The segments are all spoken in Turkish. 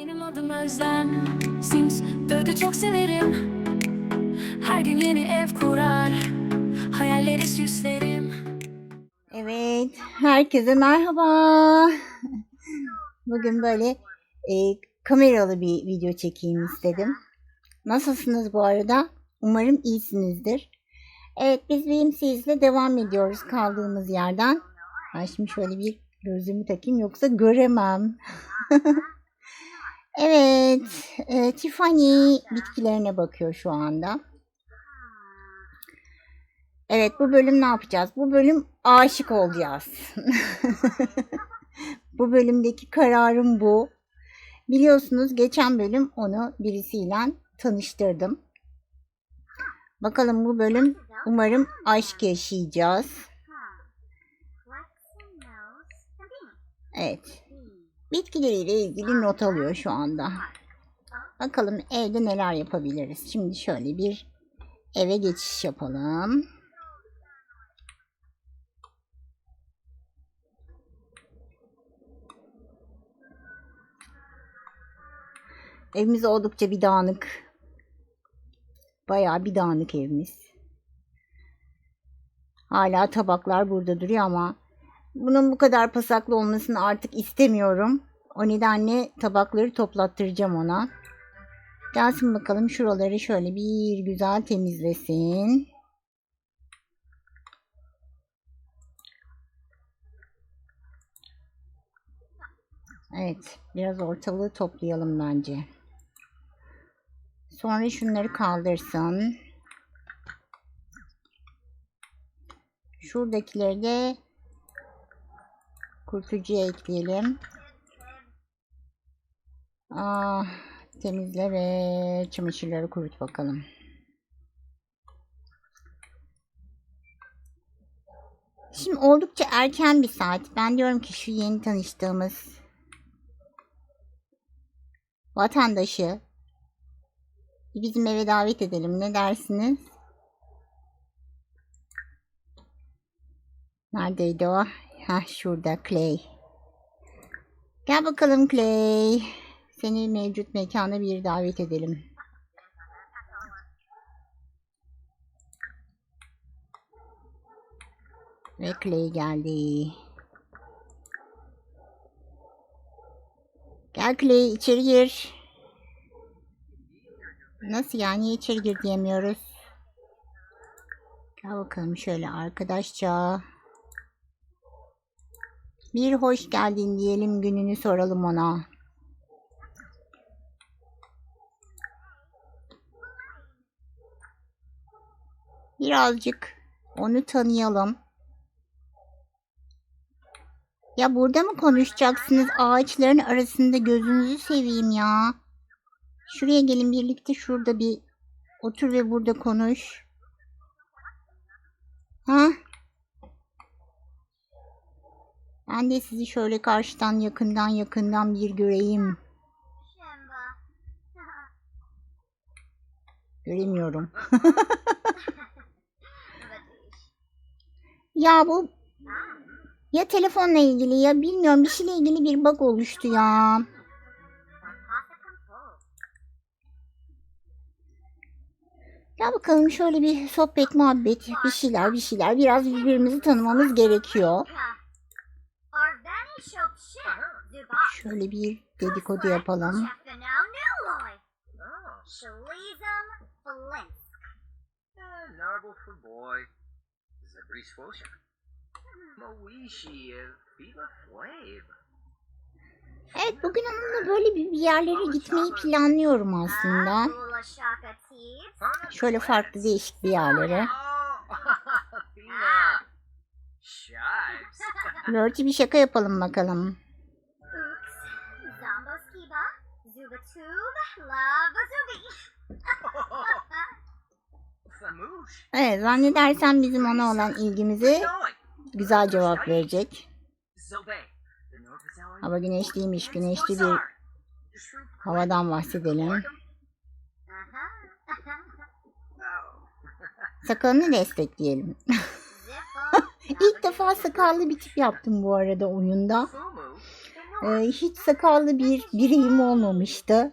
Benim adım Özlem Sims Dördü çok severim Her gün yeni ev kurar Hayalleri süslerim Evet, herkese merhaba. Bugün böyle e, kameralı bir video çekeyim istedim. Nasılsınız bu arada? Umarım iyisinizdir. Evet, biz Bimsiz'le devam ediyoruz kaldığımız yerden. Ben şimdi şöyle bir gözlüğümü takayım yoksa göremem. evet, e, Tiffany bitkilerine bakıyor şu anda. Evet bu bölüm ne yapacağız? Bu bölüm aşık olacağız. bu bölümdeki kararım bu. Biliyorsunuz geçen bölüm onu birisiyle tanıştırdım. Bakalım bu bölüm umarım aşk yaşayacağız. Evet. Bitkileriyle ilgili not alıyor şu anda. Bakalım evde neler yapabiliriz. Şimdi şöyle bir eve geçiş yapalım. Evimiz oldukça bir dağınık. Bayağı bir dağınık evimiz. Hala tabaklar burada duruyor ama bunun bu kadar pasaklı olmasını artık istemiyorum. O nedenle tabakları toplattıracağım ona. Gelsin bakalım şuraları şöyle bir güzel temizlesin. Evet, biraz ortalığı toplayalım bence. Sonra şunları kaldırsın. Şuradakileri de kurtucuya ekleyelim. Ah, temizle ve çamaşırları kurut bakalım. Şimdi oldukça erken bir saat. Ben diyorum ki şu yeni tanıştığımız vatandaşı bizim eve davet edelim. Ne dersiniz? Neredeydi o? Ha şurada Clay. Gel bakalım Clay. Seni mevcut mekana bir davet edelim. Ve Clay geldi. Gel Clay içeri gir. Nasıl yani içeri gir diyemiyoruz. Gel bakalım şöyle arkadaşça. Bir hoş geldin diyelim gününü soralım ona. Birazcık onu tanıyalım. Ya burada mı konuşacaksınız? Ağaçların arasında gözünüzü seveyim ya. Şuraya gelin birlikte şurada bir otur ve burada konuş. Ha? Ben de sizi şöyle karşıdan yakından yakından bir göreyim. Göremiyorum. ya bu ya telefonla ilgili ya bilmiyorum bir şeyle ilgili bir bug oluştu ya. Ya bakalım şöyle bir sohbet muhabbet bir şeyler bir şeyler biraz birbirimizi tanımamız gerekiyor. Şöyle bir dedikodu yapalım. Evet bugün onunla böyle bir yerlere gitmeyi planlıyorum aslında. Şöyle farklı değişik bir yerlere. Oh. Lörtü bir şaka yapalım bakalım. Evet zannedersem bizim ona olan ilgimizi güzel cevap verecek. Hava güneşliymiş güneşli bir havadan bahsedelim. Sakalını destekleyelim. İlk defa sakallı bir tip yaptım bu arada oyunda. Ee, hiç sakallı bir bireyim olmamıştı.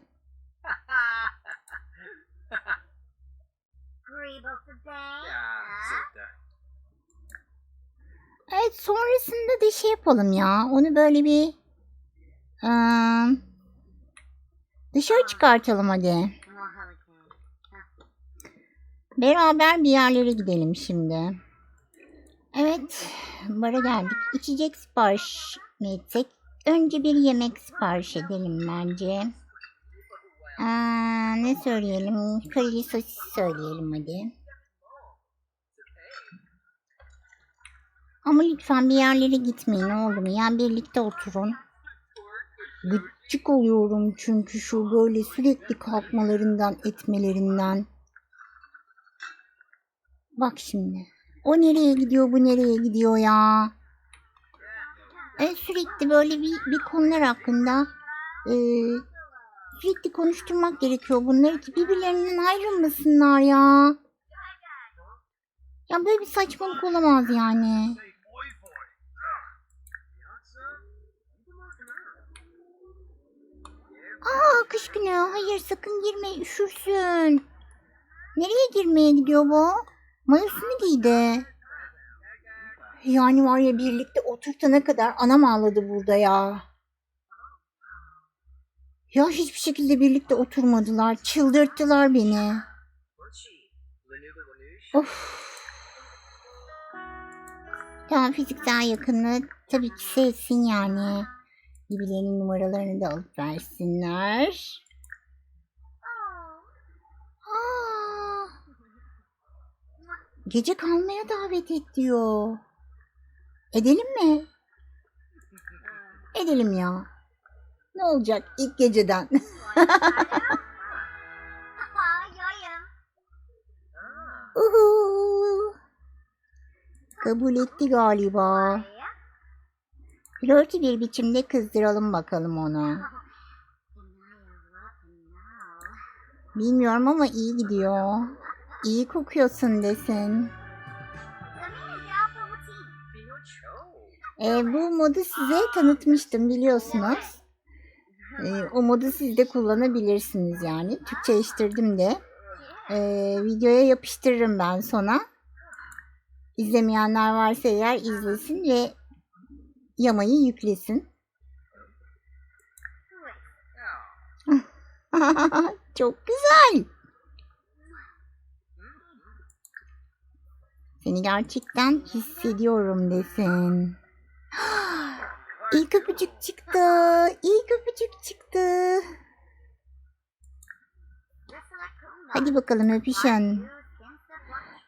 Evet sonrasında da şey yapalım ya. Onu böyle bir eee, dışarı çıkartalım hadi. Beraber bir yerlere gidelim şimdi. Evet, bara geldik. İçecek sipariş mi etsek? Önce bir yemek sipariş edelim bence. Aa, ne söyleyelim? Kareli sosis söyleyelim hadi. Ama lütfen bir yerlere gitmeyin oldu mu? Yani birlikte oturun. Gıcık oluyorum çünkü şu böyle sürekli kalkmalarından, etmelerinden. Bak şimdi. O nereye gidiyor, bu nereye gidiyor ya? E, sürekli böyle bir, bir konular hakkında e, sürekli konuşturmak gerekiyor bunları ki birbirlerinden ayrılmasınlar ya. Ya böyle bir saçmalık olamaz yani. Aa kış günü. Hayır sakın girme üşürsün. Nereye girmeye gidiyor bu? Mayosunu giydi. Yani var ya birlikte oturtana kadar anam ağladı burada ya. Ya hiçbir şekilde birlikte oturmadılar. Çıldırttılar beni. Of. Tamam fiziksel yakınlığı tabii ki sevsin yani. Birbirlerinin numaralarını da alıp versinler. Gece kalmaya davet et diyor. Edelim mi? Edelim ya. Ne olacak ilk geceden? Uhu. Kabul etti galiba. Flörtü bir biçimde kızdıralım bakalım onu. Bilmiyorum ama iyi gidiyor. İyi kokuyorsun desin. E, bu modu size tanıtmıştım biliyorsunuz. E, o modu siz de kullanabilirsiniz yani. Türkçeleştirdim de. E, videoya yapıştırırım ben sona. İzlemeyenler varsa eğer izlesin ve yamayı yüklesin. Çok güzel. Seni gerçekten hissediyorum desin. İlk öpücük çıktı. İlk öpücük çıktı. Hadi bakalım öpüşün.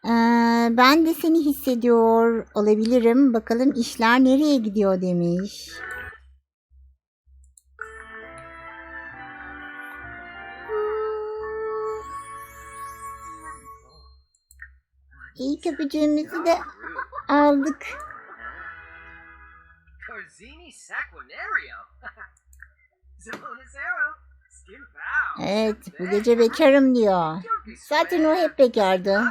Ee, ben de seni hissediyor olabilirim. Bakalım işler nereye gidiyor demiş. İlk öpücüğümüzü de aldık. Evet bu gece bekarım diyor. Zaten o hep bekardı.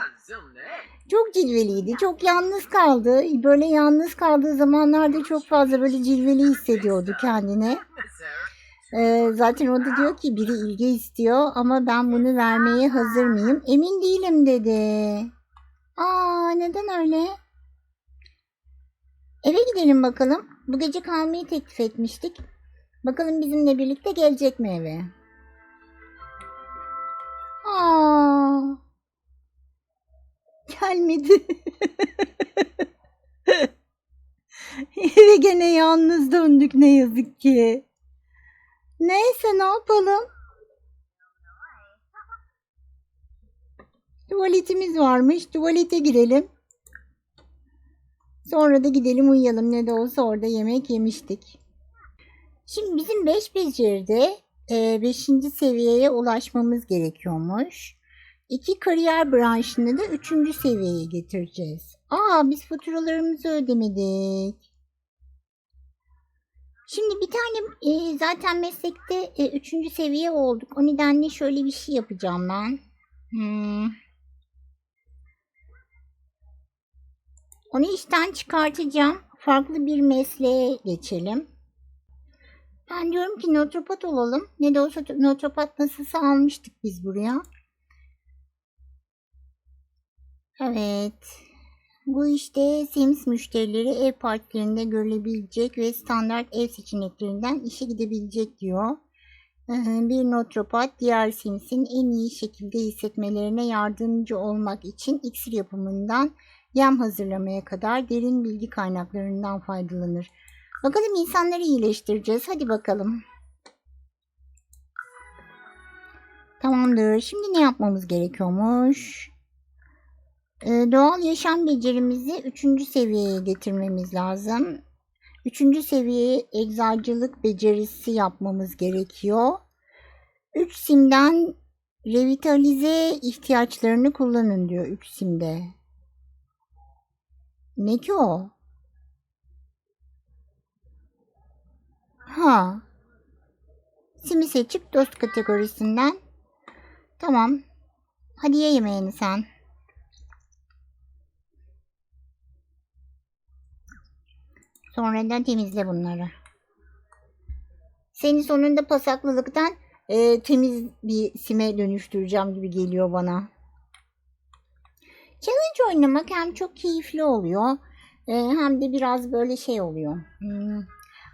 Çok cilveliydi. Çok yalnız kaldı. Böyle yalnız kaldığı zamanlarda çok fazla böyle cilveli hissediyordu kendini. Ee, zaten o da diyor ki biri ilgi istiyor ama ben bunu vermeye hazır mıyım? Emin değilim dedi. Aa neden öyle? Eve gidelim bakalım. Bu gece kalmayı teklif etmiştik. Bakalım bizimle birlikte gelecek mi eve? Aa. Gelmedi. Eve gene yalnız döndük ne yazık ki. Neyse ne yapalım? Tuvaletimiz varmış. Tuvalete girelim. Sonra da gidelim uyuyalım. Ne de olsa orada yemek yemiştik. Şimdi bizim 5 beceride 5. seviyeye ulaşmamız gerekiyormuş. İki kariyer branşını da 3. seviyeye getireceğiz. Aa biz faturalarımızı ödemedik. Şimdi bir tane e, zaten meslekte e, üçüncü seviye olduk. O nedenle şöyle bir şey yapacağım ben. Hmm. Onu işten çıkartacağım. Farklı bir mesleğe geçelim. Ben diyorum ki notropat olalım. Ne de olsa notropat nasılsa almıştık biz buraya. Evet. Bu işte Sims müşterileri ev partilerinde görülebilecek ve standart ev seçeneklerinden işe gidebilecek diyor. Bir notropat diğer Sims'in en iyi şekilde hissetmelerine yardımcı olmak için iksir yapımından yem hazırlamaya kadar derin bilgi kaynaklarından faydalanır. Bakalım insanları iyileştireceğiz. Hadi bakalım. Tamamdır. Şimdi ne yapmamız gerekiyormuş? Ee, doğal yaşam becerimizi 3. seviyeye getirmemiz lazım. 3. seviyeye eczacılık becerisi yapmamız gerekiyor. 3 simden revitalize ihtiyaçlarını kullanın diyor 3 simde. Ne ki o? Ha. Simi seçip dost kategorisinden. Tamam. Hadi ye yemeğini sen. Sonra da temizle bunları. Seni sonunda pasaklılıktan e, temiz bir sime dönüştüreceğim gibi geliyor bana. Challenge oynamak hem çok keyifli oluyor e, hem de biraz böyle şey oluyor. Hmm,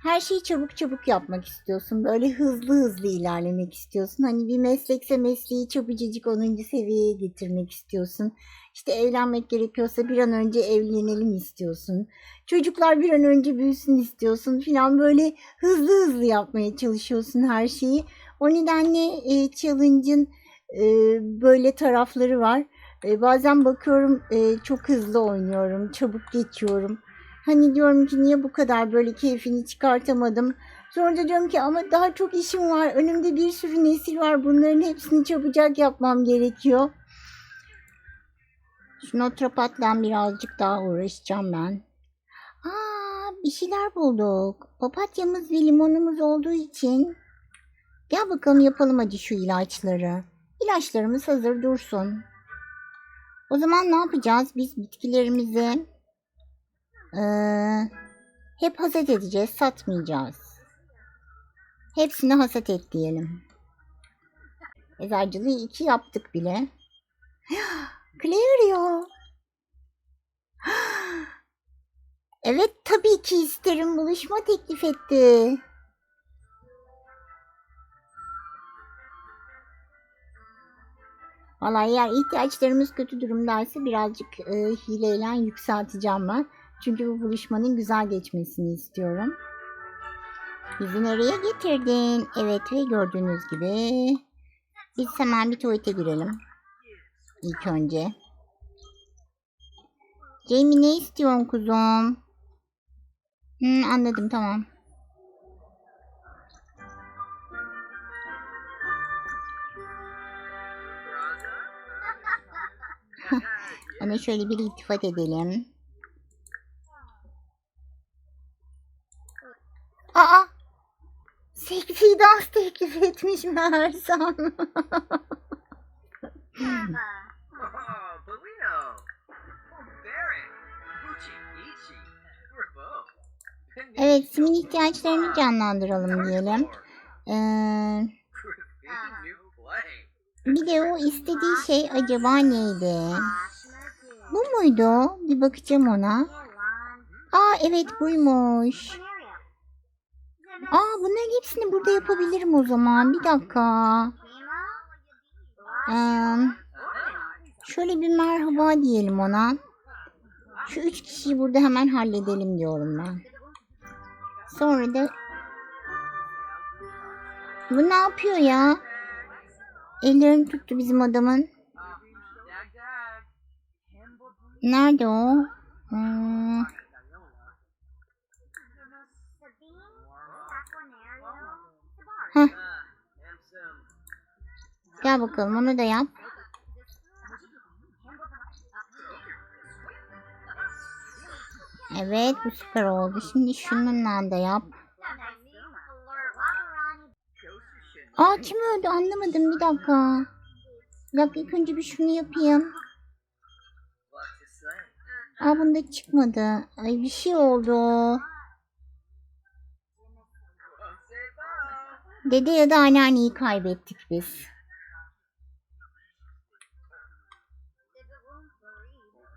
her şeyi çabuk çabuk yapmak istiyorsun. Böyle hızlı hızlı ilerlemek istiyorsun. Hani bir meslekse mesleği çabucacık 10. seviyeye getirmek istiyorsun. İşte evlenmek gerekiyorsa bir an önce evlenelim istiyorsun. Çocuklar bir an önce büyüsün istiyorsun filan böyle hızlı hızlı yapmaya çalışıyorsun her şeyi. O nedenle e, challenge'ın e, böyle tarafları var. E, bazen bakıyorum e, çok hızlı oynuyorum, çabuk geçiyorum. Hani diyorum ki niye bu kadar böyle keyfini çıkartamadım. Sonra da diyorum ki ama daha çok işim var. Önümde bir sürü nesil var. Bunların hepsini çabucak yapmam gerekiyor. Şu notropatla birazcık daha uğraşacağım ben. Aa, bir şeyler bulduk. Papatyamız ve limonumuz olduğu için. Gel bakalım yapalım hadi şu ilaçları. İlaçlarımız hazır dursun. O zaman ne yapacağız? Biz bitkilerimizi eee, hep hasat edeceğiz, satmayacağız. Hepsini hasat et diyelim. Eczacılığı iki yaptık bile. Cleario. Evet tabii ki isterim. Buluşma teklif etti. Vallahi eğer ihtiyaçlarımız kötü durumdaysa birazcık e, hileyle yükselteceğim ben. Çünkü bu buluşmanın güzel geçmesini istiyorum. Bizi nereye getirdin? Evet ve gördüğünüz gibi biz hemen bir tuvalete girelim. İlk önce. Jamie ne istiyorsun kuzum? Hmm, anladım tamam. Ona şöyle bir iltifat edelim. Aa! Seksi dans teklif etmiş Mersam. Evet, simin ihtiyaçlarını canlandıralım diyelim. Ee, bir de o istediği şey acaba neydi? Bu muydu? Bir bakacağım ona. Aa evet buymuş. Aa bunların hepsini burada yapabilirim o zaman. Bir dakika. Ee, şöyle bir merhaba diyelim ona. Şu üç kişiyi burada hemen halledelim diyorum ben. Sonra da bu ne yapıyor ya? Ellerini tuttu bizim adamın. Nerede o? Hmm, Heh, gel bakalım onu da yap. Evet bu süper oldu. Şimdi şununla da yap. Aa kim öldü anlamadım bir dakika. Bir dakika ilk önce bir şunu yapayım. Aa bunda çıkmadı. Ay bir şey oldu. Dede ya da anneanneyi kaybettik biz.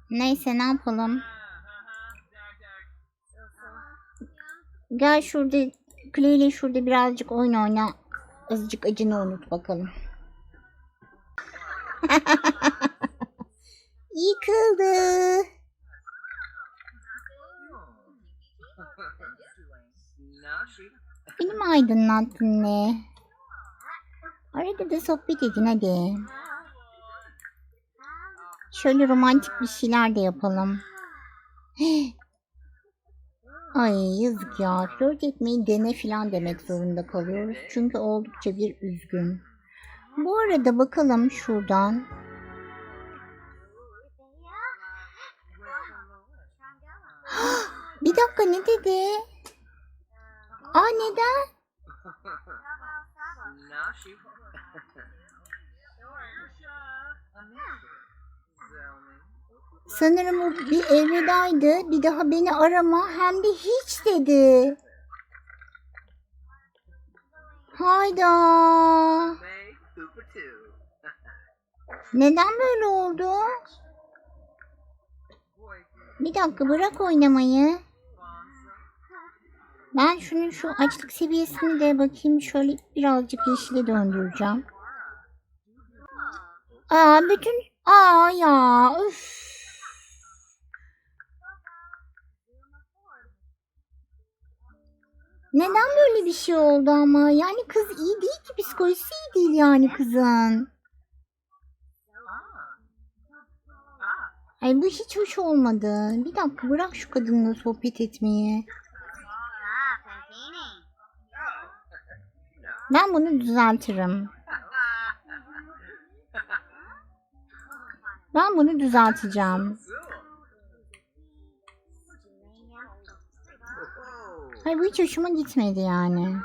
Neyse ne yapalım? Gel şurada Clay ile şurada birazcık oyun oyna. Azıcık acını unut bakalım. Yıkıldı. Beni mi aydınlattın ne? Arada da sohbet edin hadi. Şöyle romantik bir şeyler de yapalım. Ay yazık ya. Flört etmeyi dene filan demek zorunda kalıyoruz. Çünkü oldukça bir üzgün. Bu arada bakalım şuradan. Bir dakika ne dedi? Aa neden? Sanırım o bir elvedaydı. Bir daha beni arama hem de hiç dedi. Hayda. Neden böyle oldu? Bir dakika bırak oynamayı. Ben şunun şu açlık seviyesini de bakayım şöyle birazcık yeşile döndüreceğim. Aa bütün aa ya üf. Neden böyle bir şey oldu ama? Yani kız iyi değil ki psikolojisi iyi değil yani kızın. Ay bu hiç hoş olmadı. Bir dakika bırak şu kadınla sohbet etmeyi. Ben bunu düzeltirim. Ben bunu düzelteceğim. Hayır bu hiç hoşuma gitmedi yani.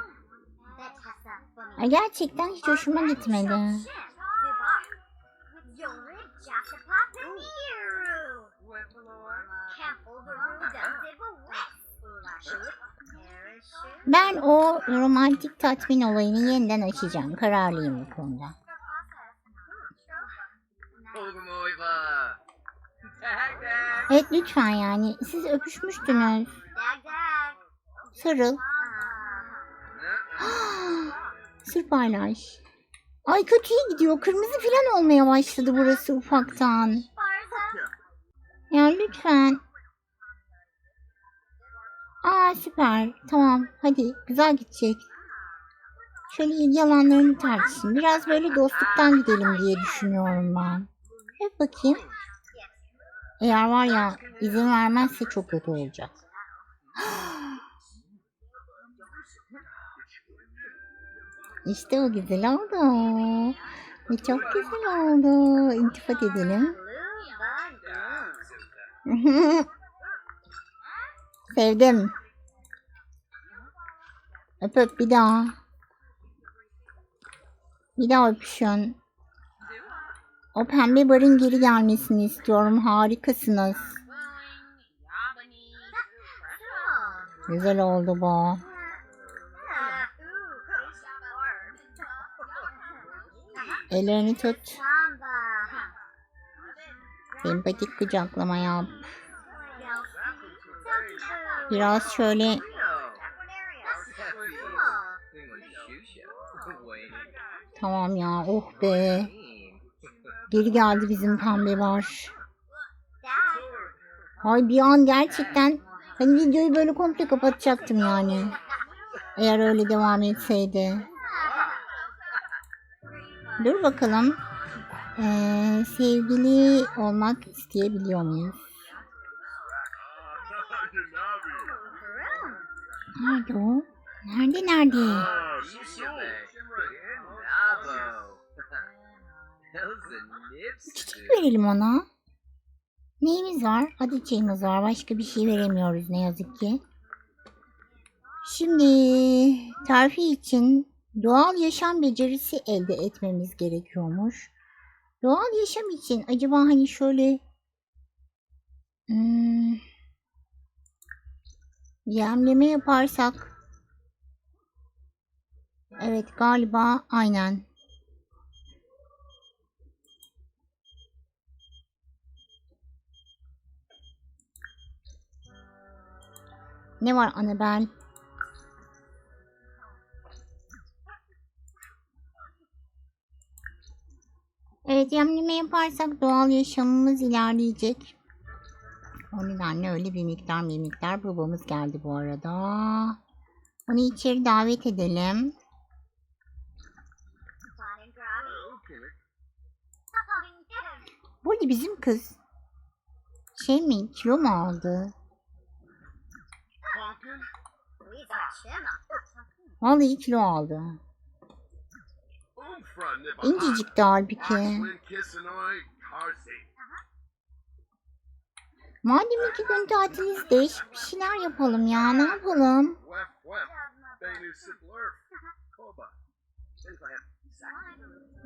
Gerçekten hiç hoşuma gitmedi. Ben o romantik tatmin olayını yeniden açacağım. Kararlıyım bu konuda. Evet lütfen yani. Siz öpüşmüştünüz. Sarıl. Sır paylaş. Ay kötüye gidiyor. Kırmızı falan olmaya başladı burası ufaktan. Ya lütfen. Aa süper. Tamam. Hadi. Güzel gidecek. Şöyle yalanlarını tartışın. Biraz böyle dostluktan gidelim diye düşünüyorum ben. Hep bakayım. Eğer var ya izin vermezse çok kötü olacak. İşte o güzel oldu. Bu çok güzel oldu. İltifat edelim. Sevdim. Öp öp bir daha. Bir daha öpüşün. O pembe barın geri gelmesini istiyorum. Harikasınız. Güzel oldu bu. Ellerini tut. Sempatik kucaklama yap. Biraz şöyle tamam ya oh be. Geri geldi bizim pembe var. Ay bir an gerçekten hani videoyu böyle komple kapatacaktım yani. Eğer öyle devam etseydi. Dur bakalım. Ee, sevgili olmak isteyebiliyor muyuz? Nerede o? Nerede nerede? Çiçek verelim ona. Neyimiz var? Adetçeyimiz var. Başka bir şey veremiyoruz ne yazık ki. Şimdi terfi için doğal yaşam becerisi elde etmemiz gerekiyormuş. Doğal yaşam için acaba hani şöyle hmm, yemleme yaparsak Evet galiba aynen. Ne var Annabel? Evet yemleme yaparsak doğal yaşamımız ilerleyecek. O nedenle öyle bir miktar bir miktar babamız geldi bu arada. Onu içeri davet edelim. Okay. Burada bizim kız şey mi kilo mu aldı? Vallahi kilo aldı. Nippa. İncecikti halbuki. Madem iki gün tatiliz değişik bir şeyler yapalım ya ne yapalım?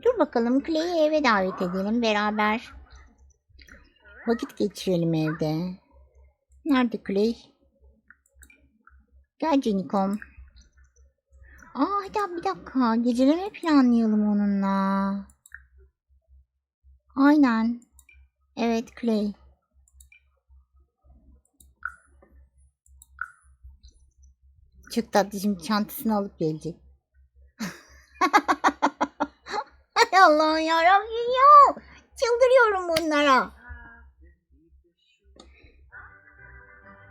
Dur bakalım Clay'i eve davet edelim beraber. Vakit geçirelim evde. Nerede Clay? Gel Canikom. Aa hadi bir dakika. Geceleme planlayalım onunla. Aynen. Evet Clay. Çok tatlı şimdi çantasını alıp gelecek. Hay Allah'ım yarabbim ya. Çıldırıyorum bunlara.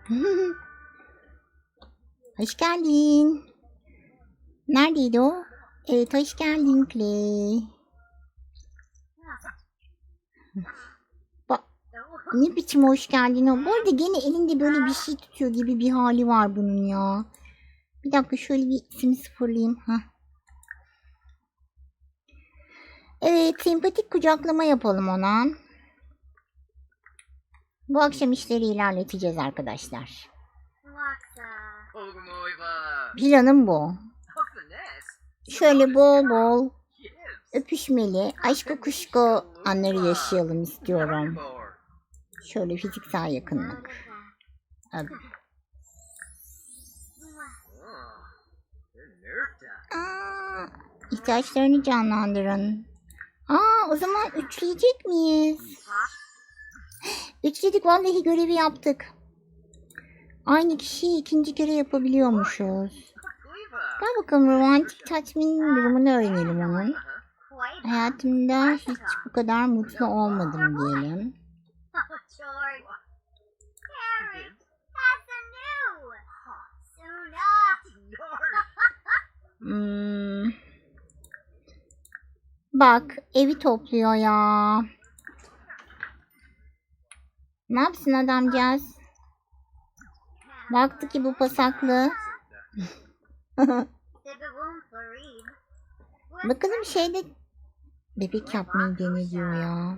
hoş geldin. Neredeydi o? Evet hoş geldin Clay. Bak ne biçim hoş geldin o. Bu arada gene elinde böyle bir şey tutuyor gibi bir hali var bunun ya. Bir dakika şöyle bir ismi sıfırlayayım. Heh. Evet, sempatik kucaklama yapalım ona. Bu akşam işleri ilerleteceğiz arkadaşlar. Planım bu. Şöyle bol bol öpüşmeli, aşkı kuşku anları yaşayalım istiyorum. Şöyle fiziksel yakınlık. Öp. İhtiyaçlarını canlandırın. Aa, o zaman üçleyecek miyiz? Üçledik vallahi görevi yaptık. Aynı kişiyi ikinci kere yapabiliyormuşuz. Gel bakalım romantik tatmin durumunu öğrenelim onun. Hayatımda hiç bu kadar mutlu olmadım diyelim. Hmm. Bak evi topluyor ya. Ne yapsın adamcağız? Baktı ki bu pasaklı. Bakalım şeyde bebek yapmayı dene diyor ya.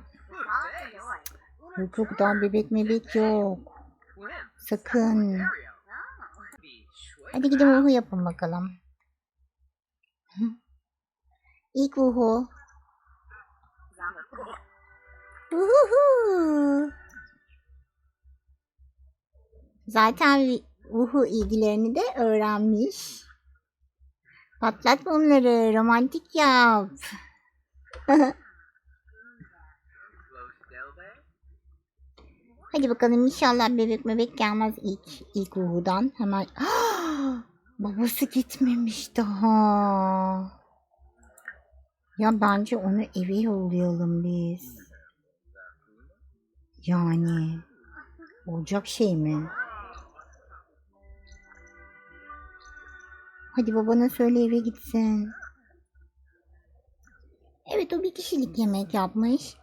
Yok yok daha bebek mebek yok. Sakın. Hadi gidin uhu yapın bakalım. İlk uhu. Uhuhu. Zaten uhu ilgilerini de öğrenmiş. Patlat bunları, romantik yap. Hadi bakalım inşallah bebek bebek gelmez ilk ilk uhudan. Hemen babası gitmemiş daha. Ya bence onu eve yollayalım biz. Yani olacak şey mi? Hadi babana söyle eve gitsin. Evet o bir kişilik yemek yapmış.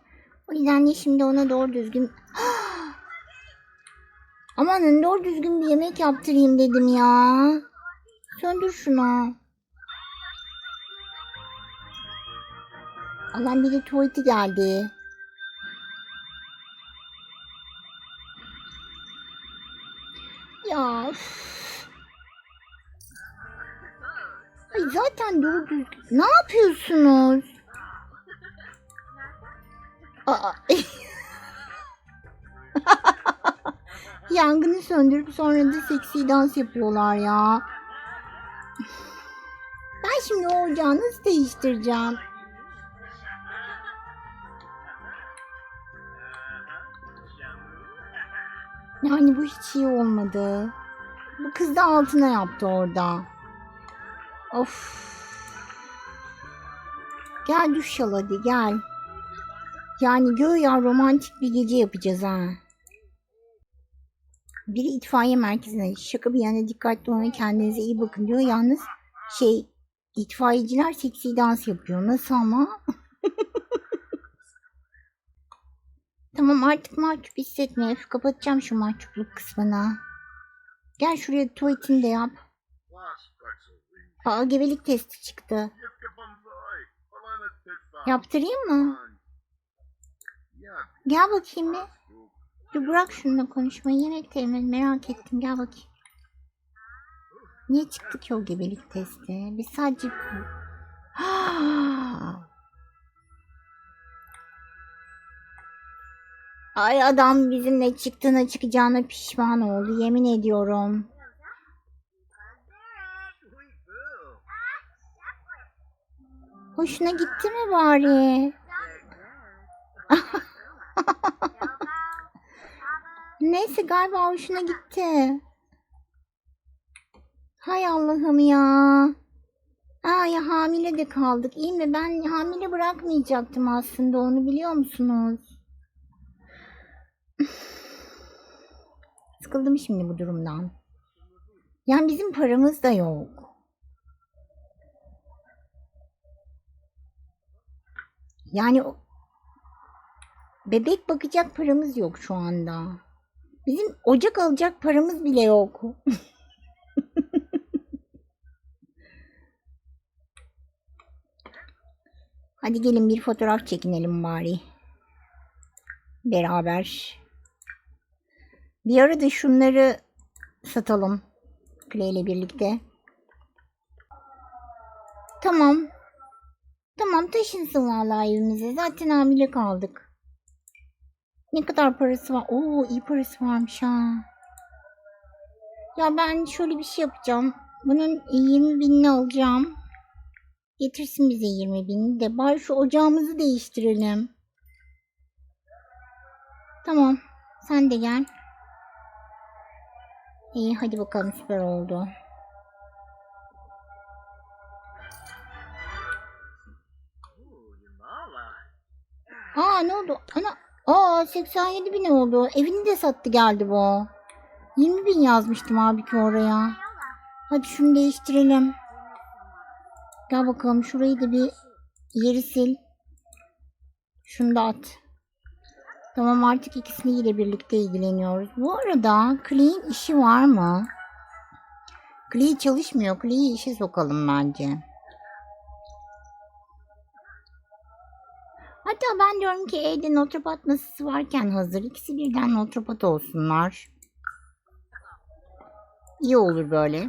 O yüzden de şimdi ona doğru düzgün... Amanın doğru düzgün bir yemek yaptırayım dedim ya. Söndür şunu. Allah'ım bir de tuvaleti geldi. Doğru düzgün. Ne yapıyorsunuz? Aa. Yangını söndürüp sonra da seksi dans yapıyorlar ya. Ben şimdi yanıyor ocağı değiştireceğim? Yani bu hiç iyi olmadı. Bu kız da altına yaptı orada. Of. Gel duş al hadi gel. Yani göğe romantik bir gece yapacağız ha. Biri itfaiye merkezine şaka bir yana dikkatli olun kendinize iyi bakın diyor. Yalnız şey itfaiyeciler seksi dans yapıyor. Nasıl ama? tamam artık mahcup hissetme. Kapatacağım şu mahcupluk kısmını. Gel şuraya tuvaletini de yap. Aa gebelik testi çıktı. Yaptırayım mı? Gel bakayım bir. Dur bırak şununla konuşmayı. Yemek temin merak ettim. Gel bakayım. Niye çıktı ki o gebelik testi? Biz sadece... Ay adam bizimle çıktığına çıkacağına pişman oldu. Yemin ediyorum. Hoşuna gitti mi bari? Neyse galiba hoşuna gitti. Hay Allah'ım ya. Aa ya hamile de kaldık. İyi mi? Ben hamile bırakmayacaktım aslında onu biliyor musunuz? Sıkıldım şimdi bu durumdan. Yani bizim paramız da yok. Yani bebek bakacak paramız yok şu anda. Bizim ocak alacak paramız bile yok. Hadi gelin bir fotoğraf çekinelim bari. Beraber. Bir ara da şunları satalım. Clay ile birlikte. Tamam. Tamam taşınsın vallahi evimize. Zaten hamile kaldık. Ne kadar parası var? Oo iyi parası varmış ha. Ya ben şöyle bir şey yapacağım. Bunun 20 binini alacağım. Getirsin bize 20 bin de bari şu ocağımızı değiştirelim. Tamam. Sen de gel. İyi hadi bakalım süper oldu. Aa ne oldu? Ana Aa 87 bin oldu. Evini de sattı geldi bu. 20 bin yazmıştım abi ki oraya. Hadi şunu değiştirelim. Gel bakalım şurayı da bir yeri sil. Şunu da at. Tamam artık ikisini birlikte ilgileniyoruz. Bu arada Clean işi var mı? Clee çalışmıyor. Clee'yi işe sokalım bence. Ben diyorum ki evde notropat masası varken hazır ikisi birden notropat olsunlar. İyi olur böyle.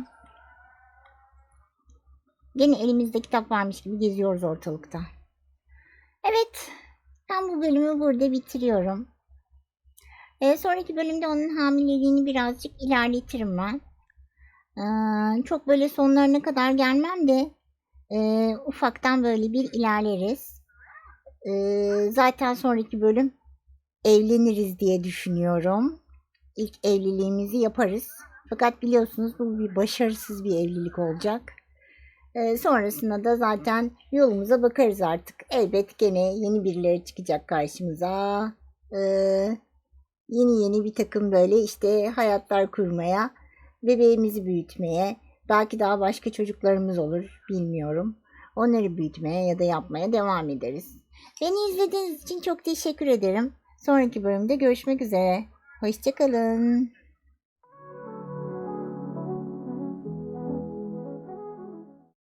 Gene elimizde kitap varmış gibi geziyoruz ortalıkta. Evet, ben bu bölümü burada bitiriyorum. Ee, sonraki bölümde onun hamileliğini birazcık ilerletirim ben. Ee, çok böyle sonlarına kadar gelmem de e, ufaktan böyle bir ilerleriz. Ee, zaten sonraki bölüm evleniriz diye düşünüyorum. İlk evliliğimizi yaparız. Fakat biliyorsunuz bu bir başarısız bir evlilik olacak. Ee, sonrasında da zaten yolumuza bakarız artık. Elbet gene yeni birileri çıkacak karşımıza. Ee, yeni yeni bir takım böyle işte hayatlar kurmaya, bebeğimizi büyütmeye, belki daha başka çocuklarımız olur bilmiyorum. Onları büyütmeye ya da yapmaya devam ederiz. Beni izlediğiniz için çok teşekkür ederim. Sonraki bölümde görüşmek üzere. Hoşçakalın.